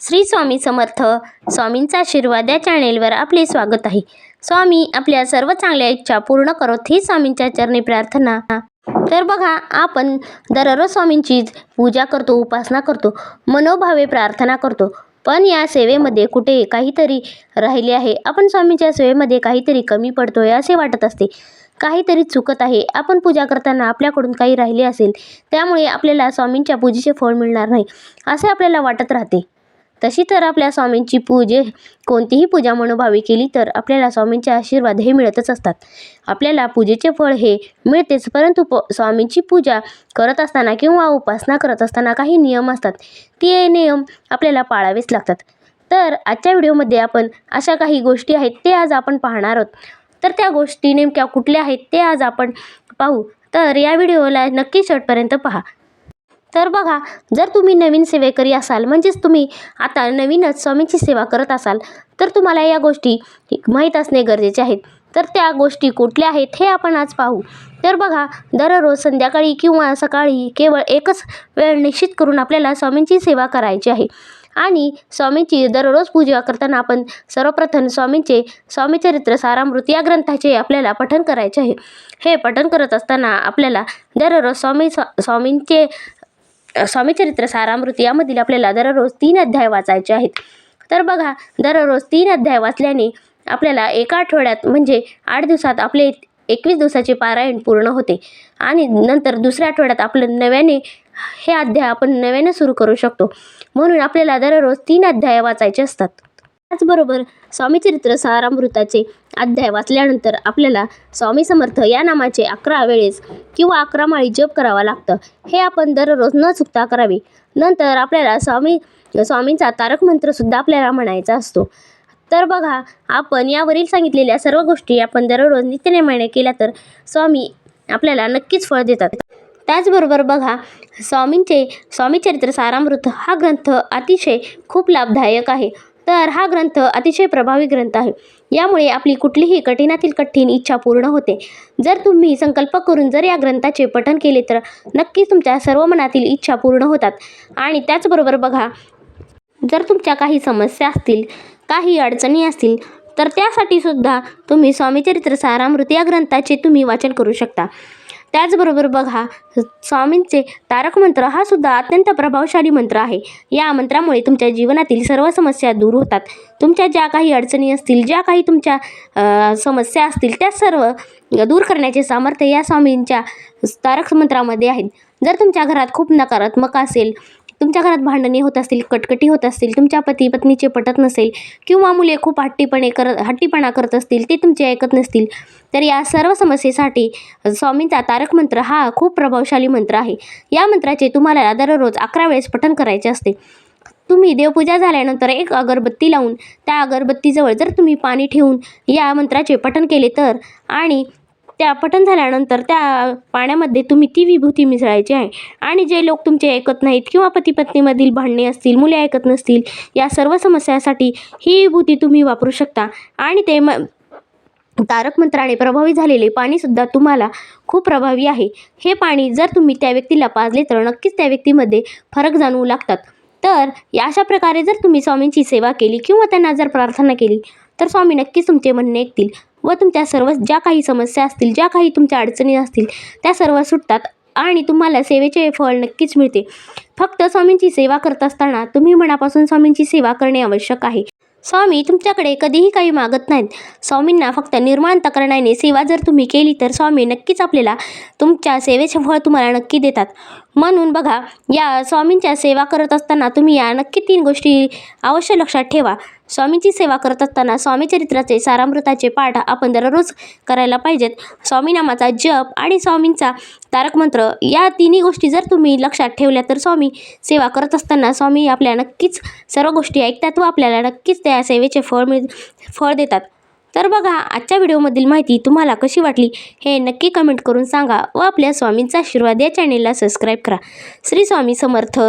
श्री स्वामी समर्थ स्वामींचा आशीर्वाद या चॅनेलवर आपले स्वागत आहे. स्वामी आपल्या सर्व चांगल्या इच्छा पूर्ण करत ही स्वामींच्या चरणी प्रार्थना. तर बघा आपण दररोज स्वामींची पूजा करतो उपासना करतो मनोभावे प्रार्थना करतो. पण या सेवेमध्ये कुठे काहीतरी राहिले आहे. आपण स्वामींच्या सेवेमध्ये काहीतरी कमी पडतोय असे वाटत असते. काहीतरी चुकत आहे. आपण पूजा करताना आपल्याकडून काही राहिले असेल त्यामुळे आपल्याला स्वामींच्या पूजेचे फळ मिळणार नाही असे आपल्याला वाटत राहते. तशी तर आपल्या स्वामींची पूजे कोणतीही पूजा मनोभावी केली तर आपल्याला स्वामींचे आशीर्वाद हे मिळतच असतात. आपल्याला पूजेचे फळ हे मिळतेच परंतु प स्वामींची पूजा करत असताना किंवा उपासना करत असताना काही नियम असतात. ते नियम आपल्याला पाळावेच लागतात. तर आजच्या व्हिडिओमध्ये आपण अशा काही गोष्टी आहेत ते आज आपण पाहणार आहोत. तर त्या गोष्टी नेमक्या कुठल्या आहेत ते आज आपण पाहू. तर या व्हिडिओला नक्की शेवटपर्यंत पहा. तर बघा जर तुम्ही नवीन सेवेकरी असाल म्हणजेच तुम्ही आता नवीनच स्वामींची सेवा करत असाल तर तुम्हाला या गोष्टी माहीत असणे गरजेचे आहेत. तर त्या गोष्टी कुठल्या आहेत हे आपण आज पाहू. तर बघा दररोज संध्याकाळी किंवा सकाळी केवळ एकच वेळ निश्चित करून आपल्याला स्वामींची सेवा करायची आहे. आणि स्वामींची दररोज पूजा करताना आपण सर्वप्रथम स्वामींचे स्वामीचरित्र सारामृत या ग्रंथाचे आपल्याला पठण करायचे आहे. हे पठण करत असताना आपल्याला दररोज स्वामी स्वा स्वामींचे स्वामीचरित्र सारामृत यामधील आपल्याला दररोज तीन अध्याय वाचायचे आहेत. तर बघा दररोज तीन अध्याय वाचल्याने आपल्याला एका आठवड्यात म्हणजे आठ दिवसात आपले एकवीस दिवसाचे पारायण पूर्ण होते. आणि नंतर दुसऱ्या आठवड्यात आपलं नव्याने हे अध्याय आपण नव्याने सुरू करू शकतो. म्हणून आपल्याला दररोज तीन अध्याय वाचायचे असतात. त्याचबरोबर स्वामीचरित्र सारामृताचे अध्याय वाचल्यानंतर आपल्याला स्वामी समर्थ या नामाचे अकरा वेळेस किंवा अकरा माळी जप करावा लागतं. हे आपण दररोज न चुकता करावे. नंतर आपल्याला स्वामी स्वामींचा तारक मंत्रसुद्धा आपल्याला म्हणायचा असतो. तर बघा आपण यावरील सांगितलेल्या सर्व गोष्टी आपण दररोज नित्यनेमाने केल्या तर स्वामी आपल्याला नक्कीच फळ देतात. त्याचबरोबर बघा स्वामींचे स्वामीचरित्र सारामृत हा ग्रंथ अतिशय खूप लाभदायक आहे. तर हा ग्रंथ अतिशय प्रभावी ग्रंथ आहे. यामुळे आपली कुठलीही कठीणातील कठीण इच्छा पूर्ण होते. जर तुम्ही संकल्प करून जर या ग्रंथाचे पठन केले तर नक्कीच तुमच्या सर्व मनातील इच्छा पूर्ण होतात. आणि त्याचबरोबर बघा जर तुमच्या काही समस्या असतील काही अडचणी असतील तर त्यासाठी सुद्धा तुम्ही स्वामीचरित्र सारामृत या ग्रंथाचे तुम्ही वाचन करू शकता. त्याचबरोबर बघा स्वामींचे तारक मंत्र हा सुद्धा अत्यंत प्रभावशाली मंत्र आहे. या मंत्रामुळे तुमच्या जीवनातील सर्व समस्या दूर होतात. तुमच्या ज्या काही अडचणी असतील ज्या काही तुमच्या समस्या असतील त्या सर्व दूर करण्याचे सामर्थ्य या स्वामींच्या तारक मंत्रामध्ये आहेत. जर तुमच्या घरात खूप नकारात्मक असेल तुमच्या घरात भांडणे होत असतील कटकटी होत असतील तुमच्या पती पत्नीचे पटत नसेल किंवा मुले खूप हट्टीपणे करत हट्टीपणा करत असतील ते तुमचे ऐकत नसतील तर या सर्व समस्येसाठी स्वामींचा तारक मंत्र हा खूप प्रभावशाली मंत्र आहे. या मंत्राचे तुम्हाला दररोज अकरा वेळेस पठण करायचे असते. तुम्ही देवपूजा झाल्यानंतर एक अगरबत्ती लावून त्या अगरबत्तीजवळ जर तुम्ही पाणी ठेवून या मंत्राचे पठण केले तर आणि त्या पठण झाल्यानंतर त्या पाण्यामध्ये तुम्ही ती विभूती मिसळायची आहे. आणि जे लोक तुमचे ऐकत नाहीत किंवा पती पत्नीमधील भांडणे असतील मुले ऐकत नसतील या सर्व समस्यासाठी ही विभूती तुम्ही वापरू शकता. आणि ते म तारक मंत्राने प्रभावी झालेले पाणीसुद्धा तुम्हाला खूप प्रभावी आहे. हे पाणी जर तुम्ही त्या व्यक्तीला पाजले तर नक्कीच त्या व्यक्तीमध्ये फरक जाणवू लागतात. तर या अशा प्रकारे जर तुम्ही स्वामींची सेवा केली किंवा त्यांना जर प्रार्थना केली तर स्वामी नक्कीच तुमचे म्हणणे ऐकतील. व तुमच्या सर्व ज्या काही समस्या असतील ज्या काही तुमच्या अडचणी असतील त्या सर्व सुटतात आणि तुम्हाला सेवेचे फळ नक्कीच मिळते. फक्त स्वामींची सेवा करत असताना तुम्ही मनापासून स्वामींची सेवा करणे आवश्यक आहे. स्वामी तुमच्याकडे कधीही काही मागत नाहीत. स्वामींना फक्त निर्माण तक्राराने सेवा जर तुम्ही केली तर स्वामी नक्कीच आपल्याला तुमच्या सेवेचे फळ तुम्हाला नक्की देतात. म्हणून बघा या स्वामींच्या सेवा करत असताना तुम्ही या नक्की तीन गोष्टी अवश्य लक्षात ठेवा. स्वामींची सेवा करत असताना स्वामीचरित्राचे सारामृताचे पाठ आपण दररोज करायला पाहिजेत. स्वामीनामाचा जप आणि स्वामींचा तारक मंत्र या तिन्ही गोष्टी जर तुम्ही लक्षात ठेवल्या तर स्वामी सेवा करत असताना स्वामी आपल्या नक्कीच सर्व गोष्टी ऐकतात व आपल्याला नक्कीच त्या सेवेचे फळ मिळ फळ देतात. तर बघा आजच्या व्हिडिओमधील माहिती तुम्हाला कशी वाटली हे नक्की कमेंट करून सांगा व आपल्या स्वामींचा आशीर्वाद या चॅनेलला सबस्क्राईब करा. श्री स्वामी समर्थ.